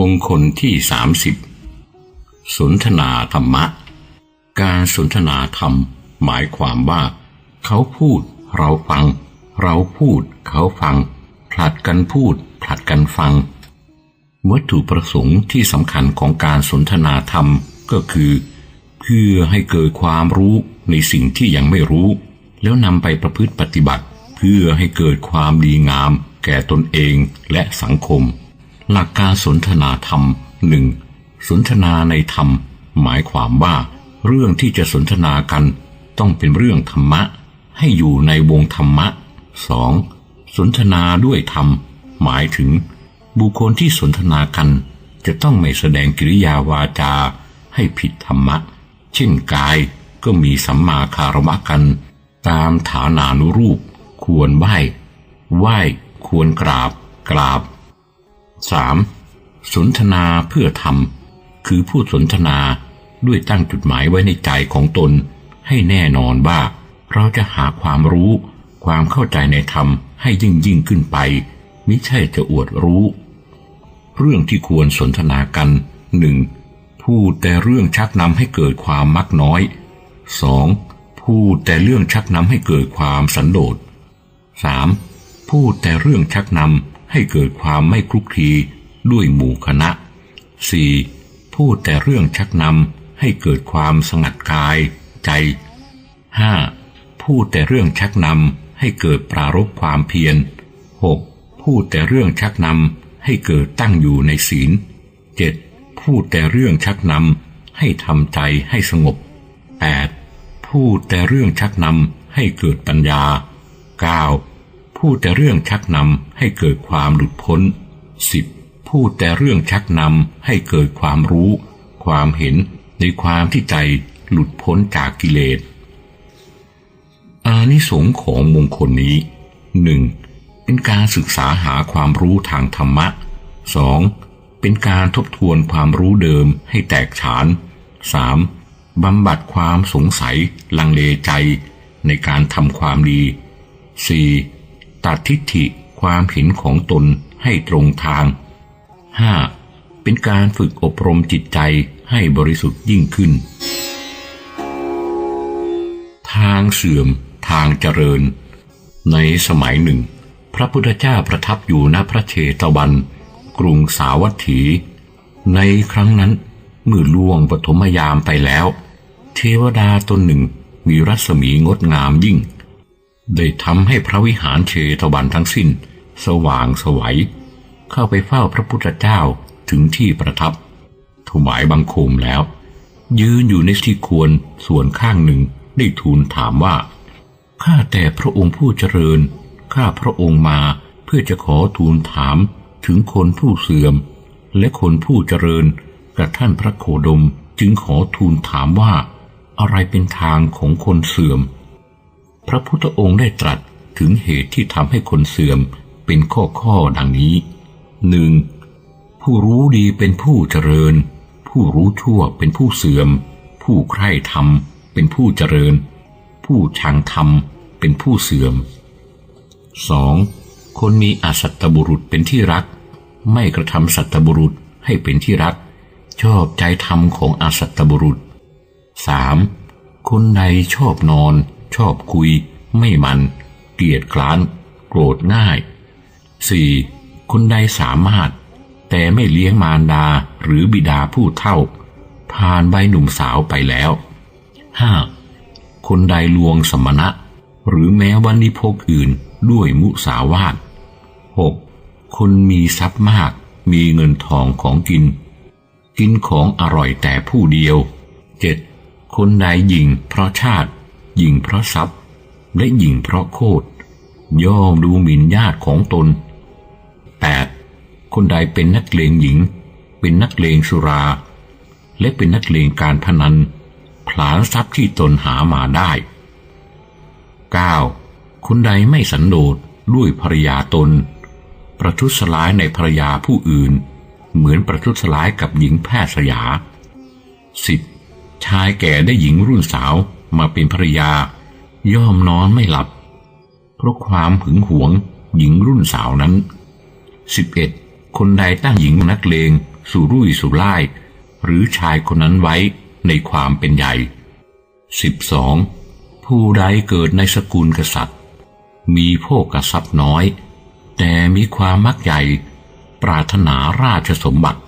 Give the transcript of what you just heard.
มงคลที่สามสิบสนทนาธรรมะ การสนทนาธรรม หมายความว่า เขาพูดเราฟัง เราพูดเขาฟัง ผลัดกันพูด ผลัดกันฟัง วัตถุประสงค์ที่สำคัญของการสนทนาธรรมก็คือ เพื่อให้เกิดความรู้ในสิ่งที่ยังไม่รู้ แล้วนำไปประพฤติปฏิบัติ เพื่อให้เกิดความดีงาม แก่ตนเองและสังคม หลักการสนทนาธรรมหนึ่งสนทนาในธรรม หมายความว่า เรื่องที่จะสนทนากัน ต้องเป็นเรื่องธรรมะ ให้อยู่ในวงธรรมะสองสนทนาด้วยธรรม หมายถึง บุคคลที่สนทนากัน จะต้องไม่แสดงกิริยาวาจา ให้ผิดธรรมะ เช่นกายก็มีสัมมาคารวะกัน ตามฐานานุรูป ควรไหว้ไหว้ควรกราบ กราบ 3. สนทนาเพื่อทำคือผู้สนทนาด้วยตั้งจุดหมายไว้ในใจของตน ให้แน่นอนว่า เราจะหาความรู้ ความเข้าใจในธรรมให้ยิ่งยิ่งขึ้นไป มิใช่จะอวดรู้ เรื่องที่ควรสนทนากันหนึ่งพูดแต่เรื่องชักนำให้เกิดความมักน้อย 2. พูดแต่เรื่องชักนำให้เกิดความสันโดษ 3. พูดแต่เรื่องชักนำ ให้เกิดความไม่คลุกคลีด้วยหมู่คณะ 4. พูดแต่เรื่องชักนำให้เกิดความสงัดกาย ใจ 5. พูดแต่เรื่องชักนำให้เกิดปรารบความเพียร 6. พูดแต่เรื่องชักนำให้เกิดตั้งอยู่ในศีล 7. พูดแต่เรื่องชักนำให้ทำใจให้สงบ 8. พูดแต่เรื่องชักนำให้เกิดปัญญา 9. พูดแต่เรื่องชักนำให้เกิดความหลุดพ้น 10. พูดแต่เรื่องชักนำให้เกิดความรู้ ความเห็นในความที่ใจหลุดพ้นจากกิเลส อานิสงส์ของมงคลนี้หนึ่งเป็นการศึกษาหาความรู้ทางธรรมะสองเป็นการทบทวนความรู้เดิมให้แตกฉาน 3. บำบัดความสงสัยลังเลใจในการทำความดี 4. ตัดทิฏฐิความเห็นของตนให้ตรงทาง 5. เป็นการฝึกอบรมจิตใจให้บริสุทธิ์ยิ่งขึ้น ทางเสื่อมทางเจริญ ในสมัยหนึ่ง พระพุทธเจ้าประทับอยู่ณพระเชตวัน กรุงสาวัตถี ในครั้งนั้นเมื่อล่วงปฐมยามไปแล้ว เทวดาตนหนึ่งมีรัศมีงดงามยิ่ง ได้ทำให้พระวิหารเชตวันทั้งสิ้น สว่างสวัย เข้าไปเฝ้าพระพุทธเจ้าถึงที่ประทับ ถวายบังคมแล้ว ยืนอยู่ในที่ควรส่วนข้างหนึ่งได้ทูลถามว่า ข้าแต่พระองค์ผู้เจริญ ข้าพระองค์มาเพื่อจะขอทูลถามถึงคนผู้เสื่อม และคนผู้เจริญกับท่านพระโคดมจึงขอทูลถามว่า อะไรเป็นทางของคนเสื่อม พระพุทธองค์ได้ตรัสถึงเหตุที่ทำให้คนเสื่อมเป็นข้อข้อดังนี้หนึ่งผู้รู้ดีเป็นผู้เจริญ ผู้รู้ชั่วเป็นผู้เสื่อม ผู้ใคร่ธรรมเป็นผู้เจริญ ผู้ชังธรรมเป็นผู้เสื่อม 2. คนมีอสัตตบุรุษเป็นที่รัก ไม่กระทำสัตตบุรุษให้เป็นที่รัก ชอบใจธรรมของอสัตตบุรุษ 3. คนใดชอบนอน ชอบคุย ไม่มัน เกลียดกลาน โกรธง่าย 4. คนใดสามารถ แต่ไม่เลี้ยงมารดาหรือบิดาผู้เท่า ผ่านใบหนุ่มสาวไปแล้ว 5. คนใดลวงสมณะ หรือแม้วันนิพกอื่นด้วยมุสาวาท 6. คนมีทรัพย์มากมีเงินทองของกิน กินของอร่อยแต่ผู้เดียว 7. คนใดหญิงเพราะชาติ หญิงเพราะทรัพย์ และหญิงเพราะโคตรย่อมดูหมิ่นญาติของตน 8. คนใดเป็นนักเลงหญิง เป็นนักเลงสุรา และเป็นนักเลงการพนัน ผลาญทรัพย์ที่ตนหามาได้ 9. คนใดไม่สันโดษด้วยภรยาตน ประทุษร้ายในภรยาผู้อื่น เหมือนประทุษร้ายกับหญิงแพทย์สยา 10. ชายแก่ได้หญิงรุ่นสาว มาเป็นภรยา ย่อมนอนไม่หลับ เพราะความหึงหวงหญิงรุ่นสาวนั้น 11. คนใดตั้งหญิงนักเลงสุรุ่ยสุร่าย หรือชายคนนั้นไว้ในความเป็นใหญ่ 12. ผู้ใดเกิดในสกุลกษัตริย์ มีโภกทรัพย์น้อย แต่มีความมักใหญ่ ปรารถนาราชสมบัติ